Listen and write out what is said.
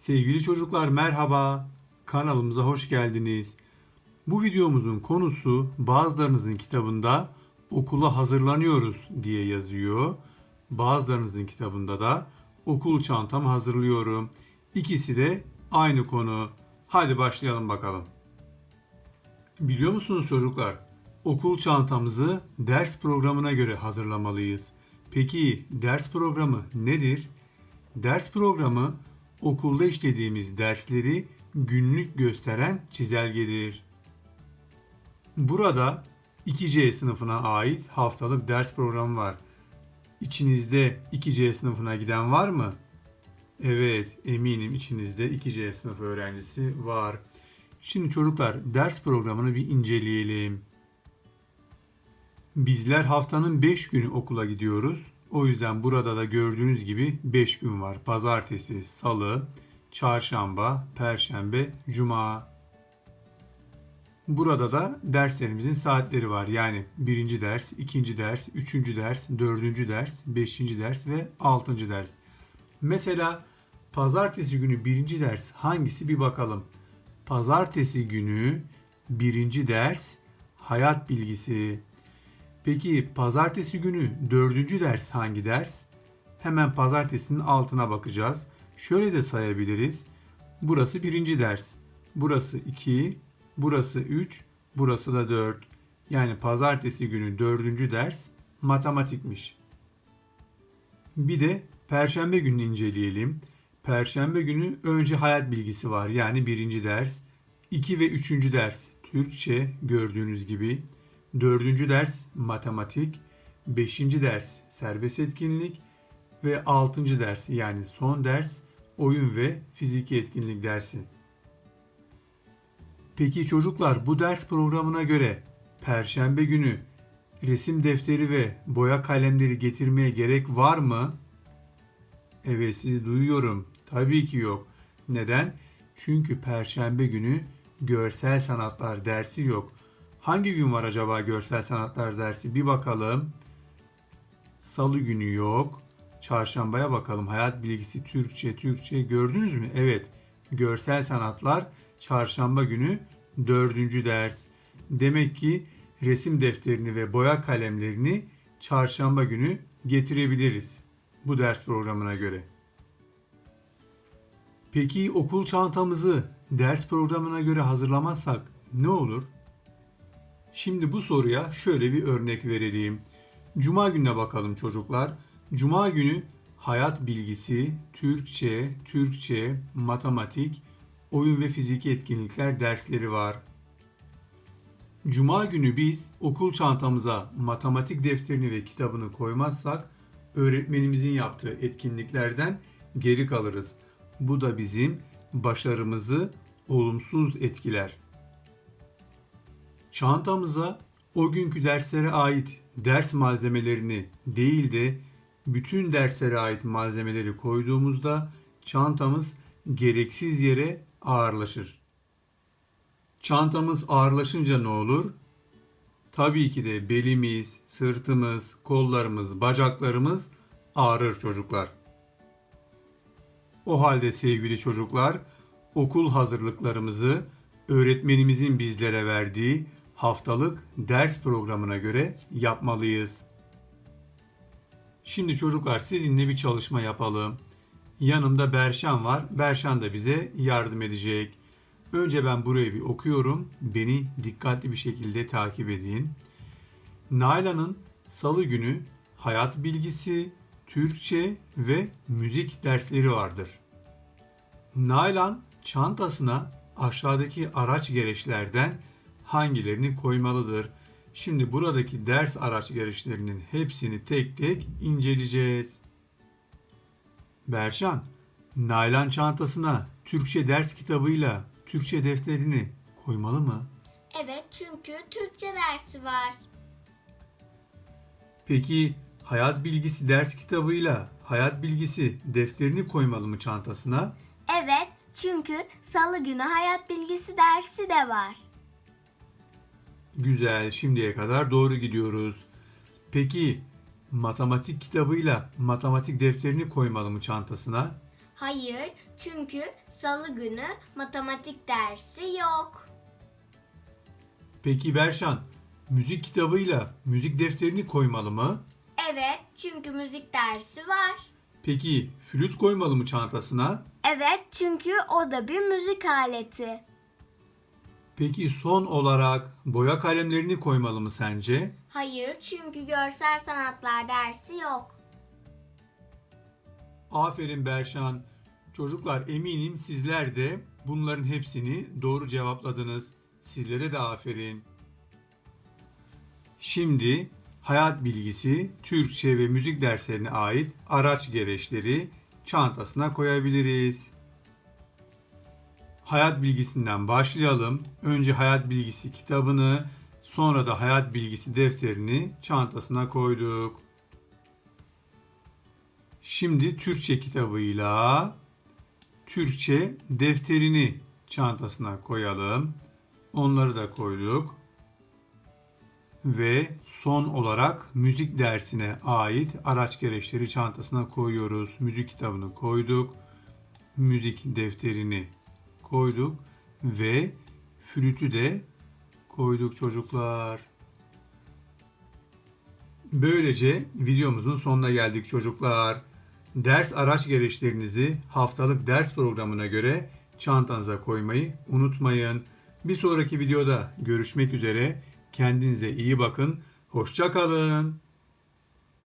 Sevgili çocuklar merhaba. Kanalımıza hoş geldiniz. Bu videomuzun konusu bazılarınızın kitabında okula hazırlanıyoruz diye yazıyor. Bazılarınızın kitabında da okul çantamı hazırlıyorum. İkisi de aynı konu. Hadi başlayalım bakalım. Biliyor musunuz çocuklar? Okul çantamızı ders programına göre hazırlamalıyız. Peki ders programı nedir? Ders programı okulda işlediğimiz dersleri günlük gösteren çizelgedir. Burada 2C sınıfına ait haftalık ders programı var. İçinizde 2C sınıfına giden var mı? Evet, eminim içinizde 2C sınıf öğrencisi var. Şimdi çocuklar ders programını bir inceleyelim. Bizler haftanın 5 günü okula gidiyoruz. O yüzden burada da gördüğünüz gibi 5 gün var. Pazartesi, salı, çarşamba, perşembe, cuma. Burada da derslerimizin saatleri var. Yani birinci ders, ikinci ders, üçüncü ders, dördüncü ders, beşinci ders ve altıncı ders. Mesela pazartesi günü birinci ders hangisi bir bakalım. Pazartesi günü birinci ders hayat bilgisi. Peki pazartesi günü dördüncü ders hangi ders? Hemen pazartesinin altına bakacağız. Şöyle de sayabiliriz. Burası birinci ders. Burası 2, burası 3, burası da 4. Yani pazartesi günü dördüncü ders matematikmiş. Bir de perşembe gününü inceleyelim. Perşembe günü önce hayat bilgisi var. Yani birinci ders. 2 ve üçüncü ders Türkçe gördüğünüz gibi. Dördüncü ders matematik. Beşinci ders serbest etkinlik. Ve altıncı ders yani son ders oyun ve fiziki etkinlik dersi. Peki çocuklar bu ders programına göre perşembe günü resim defteri ve boya kalemleri getirmeye gerek var mı? Evet sizi duyuyorum. Tabii ki yok. Neden? Çünkü perşembe günü görsel sanatlar dersi yok. Hangi gün var acaba görsel sanatlar dersi? Bir bakalım. Salı günü yok. Çarşambaya bakalım. Hayat bilgisi Türkçe, Türkçe gördünüz mü? Evet. Görsel sanatlar çarşamba günü dördüncü ders. Demek ki resim defterini ve boya kalemlerini çarşamba günü getirebiliriz bu ders programına göre. Peki okul çantamızı ders programına göre hazırlamazsak ne olur? Şimdi bu soruya şöyle bir örnek verelim. Cuma gününe bakalım çocuklar. Cuma günü hayat bilgisi, Türkçe, Türkçe, matematik, oyun ve fiziki etkinlikler dersleri var. Cuma günü biz okul çantamıza matematik defterini ve kitabını koymazsak öğretmenimizin yaptığı etkinliklerden geri kalırız. Bu da bizim başarımızı olumsuz etkiler. Çantamıza o günkü derslere ait ders malzemelerini değil de bütün derslere ait malzemeleri koyduğumuzda çantamız gereksiz yere ağırlaşır. Çantamız ağırlaşınca ne olur? Tabii ki de belimiz, sırtımız, kollarımız, bacaklarımız ağrır çocuklar. O halde sevgili çocuklar, okul hazırlıklarımızı öğretmenimizin bizlere verdiği haftalık ders programına göre yapmalıyız. Şimdi çocuklar sizinle bir çalışma yapalım. Yanımda Berşan var. Berşan da bize yardım edecek. Önce ben burayı bir okuyorum. Beni dikkatli bir şekilde takip edin. Naila'nın salı günü hayat bilgisi, Türkçe ve müzik dersleri vardır. Nailan çantasına aşağıdaki araç gereçlerden hangilerini koymalıdır? Şimdi buradaki ders araç gereçlerinin hepsini tek tek inceleyeceğiz. Berşan, Naylan çantasına Türkçe ders kitabıyla Türkçe defterini koymalı mı? Evet çünkü Türkçe dersi var. Peki hayat bilgisi ders kitabıyla hayat bilgisi defterini koymalı mı çantasına? Evet çünkü salı günü hayat bilgisi dersi de var. Güzel, şimdiye kadar doğru gidiyoruz. Peki matematik kitabıyla matematik defterini koymalı mı çantasına? Hayır, çünkü salı günü matematik dersi yok. Peki Berşan, müzik kitabıyla müzik defterini koymalı mı? Evet, çünkü müzik dersi var. Peki flüt koymalı mı çantasına? Evet, çünkü o da bir müzik aleti. Peki son olarak boya kalemlerini koymalı mı sence? Hayır, çünkü görsel sanatlar dersi yok. Aferin Berşan. Çocuklar eminim sizler de bunların hepsini doğru cevapladınız. Sizlere de aferin. Şimdi hayat bilgisi, Türkçe ve müzik derslerine ait araç gereçleri çantasına koyabiliriz. Hayat bilgisinden başlayalım. Önce hayat bilgisi kitabını, sonra da hayat bilgisi defterini çantasına koyduk. Şimdi Türkçe kitabıyla Türkçe defterini çantasına koyalım. Onları da koyduk. Ve son olarak müzik dersine ait araç gereçleri çantasına koyuyoruz. Müzik kitabını koyduk. Müzik defterini koyduk ve flütü de koyduk çocuklar. Böylece videomuzun sonuna geldik çocuklar. Ders araç gereçlerinizi haftalık ders programına göre çantanıza koymayı unutmayın. Bir sonraki videoda görüşmek üzere. Kendinize iyi bakın. Hoşça kalın.